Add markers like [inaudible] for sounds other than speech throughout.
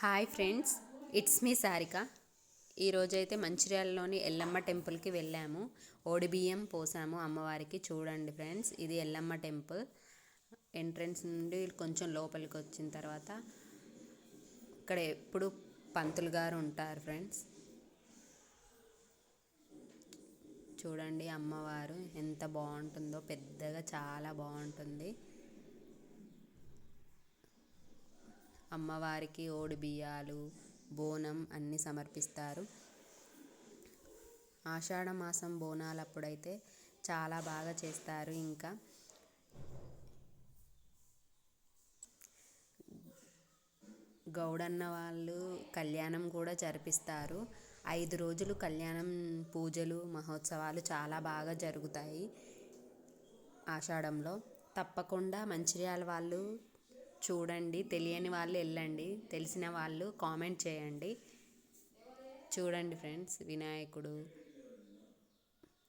Hi friends it's me Sarika. ఈరోజైతే మంచిర్యాలలోని ఎల్లమ్మ టెంపుల్కి వెళ్ళాము. బియ్యం పోసాము అమ్మవారికి. చూడండి ఫ్రెండ్స్ ఇది ఎల్లమ్మ టెంపుల్. ఎంట్రన్స్ నుండి కొంచెం లోపలికి వచ్చిన తర్వాత ఇక్కడ ఎప్పుడు పంతులు గారు ఉంటారు ఫ్రెండ్స్. చూడండి అమ్మవారు ఎంత బాగుంటుందో పెద్దగా చాలా బాగుంటుంది. అమ్మవారికి ఓడి బియ్యాలు బోనం అన్నీ సమర్పిస్తారు. ఆషాఢ మాసం బోనాలు అప్పుడైతే చాలా బాగా చేస్తారు. ఇంకా గౌడన్న వాళ్ళు కళ్యాణం కూడా జరిపిస్తారు. ఐదు రోజులు కళ్యాణం పూజలు మహోత్సవాలు చాలా బాగా జరుగుతాయి ఆషాఢంలో. తప్పకుండా మంచిర్యాల వాళ్ళు చూడండి తెలియని వాళ్ళు వెళ్ళండి తెలిసిన వాళ్ళు కామెంట్ చేయండి. చూడండి ఫ్రెండ్స్ వినాయకుడు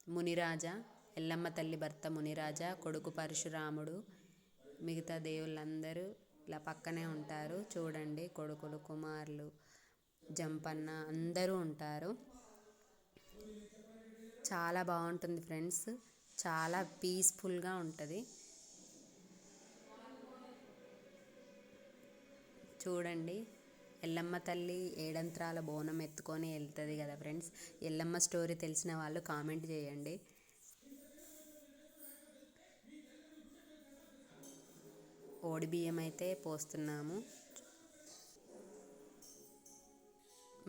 మునిరాజా ఎల్లమ్మ తల్లి భర్త మునిరాజా కొడుకు పరశురాముడు మిగతా దేవుళ్ళందరూ ఇలా పక్కనే ఉంటారు. చూడండి కొడుకులు కుమారులు జంపన్న అందరూ ఉంటారు. చాలా బాగుంటుంది ఫ్రెండ్స్ చాలా పీస్ఫుల్గా ఉంటుంది. చూడండి. ఎల్లమ్మ తల్లి ఏడంత్రాల బోనం ఎత్తుకొని వెళ్తుంది కదా ఫ్రెండ్స్. ఎల్లమ్మ స్టోరీ తెలిసిన వాళ్ళు కామెంట్ చేయండి. ఓడి బియ్యం అయితే పోస్తున్నాము.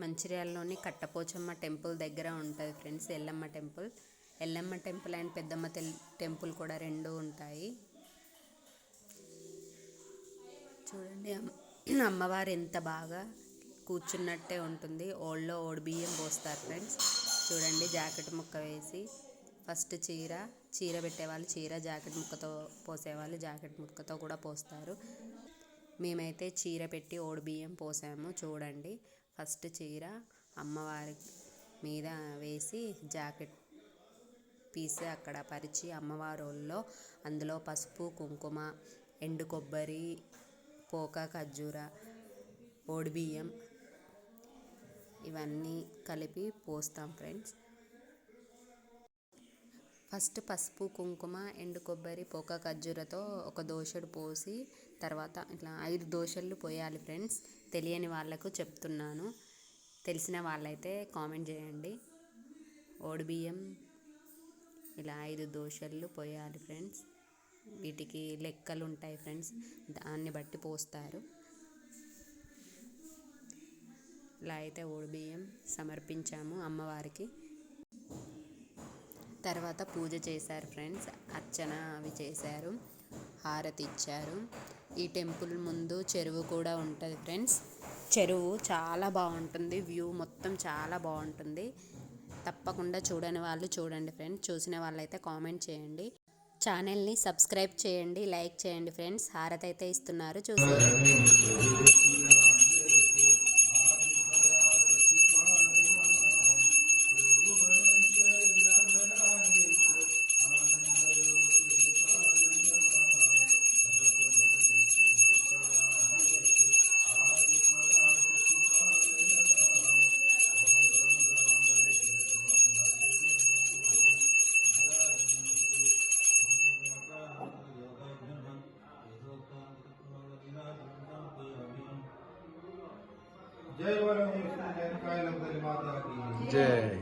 మంచిర్యాలలోని కట్టపోచమ్మ టెంపుల్ దగ్గర ఉంటుంది friends Yellamma temple. Yellamma temple and Peddamma temple కూడా రెండు ఉంటాయి. చూడండి [clears throat] అమ్మవారు ఎంత బాగా కూర్చున్నట్టే ఉంటుంది. ఓళ్ళో ఓడి బియ్యం పోస్తారు ఫ్రెండ్స్. చూడండి జాకెట్ ముక్క వేసి ఫస్ట్ చీర చీర పెట్టేవాళ్ళు చీర జాకెట్ ముక్కతో పోసేవాళ్ళు జాకెట్ ముక్కతో కూడా పోస్తారు. మేమైతే చీర పెట్టి ఓడి బియ్యం పోసాము. చూడండి ఫస్ట్ చీర అమ్మవారి మీద వేసి జాకెట్ పీస్ అక్కడ పరిచి అమ్మవారి అందులో పసుపు కుంకుమ ఎండు కొబ్బరి పోక ఖర్జూర బియ్యం ఇవన్నీ కలిపి పోస్తాం ఫ్రెండ్స్. ఫస్ట్ పసుపు కుంకుమ ఎండు కొబ్బరి పోక ఖర్జూరతో ఒక దోశడు పోసి తర్వాత ఇట్లా ఐదు దోశలు పోయాలి ఫ్రెండ్స్. తెలియని వాళ్ళకు చెప్తున్నాను. తెలిసిన వాళ్ళైతే కామెంట్ చేయండి. బియ్యం ఇలా ఐదు దోశలు పోయాలి ఫ్రెండ్స్. వీటికి లెక్కలు ఉంటాయి ఫ్రెండ్స్. దాన్ని బట్టి పోస్తారు. ఇలా అయితే బియ్యం సమర్పించాము అమ్మవారికి. తర్వాత పూజ చేశారు ఫ్రెండ్స్. అర్చన అవి చేశారు. హారతి ఇచ్చారు. ఈ టెంపుల్ ముందు చెరువు కూడా ఉంటుంది ఫ్రెండ్స్. చెరువు చాలా బాగుంటుంది. వ్యూ మొత్తం చాలా బాగుంటుంది. తప్పకుండా చూడని వాళ్ళు చూడండి ఫ్రెండ్స్. చూసిన వాళ్ళైతే కామెంట్ చేయండి. ఛానల్ని సబ్స్క్రైబ్ చేయండి లైక్ చేయండి ఫ్రెండ్స్. హారతి అయితే ఇస్తున్నారు చూసి जय जय।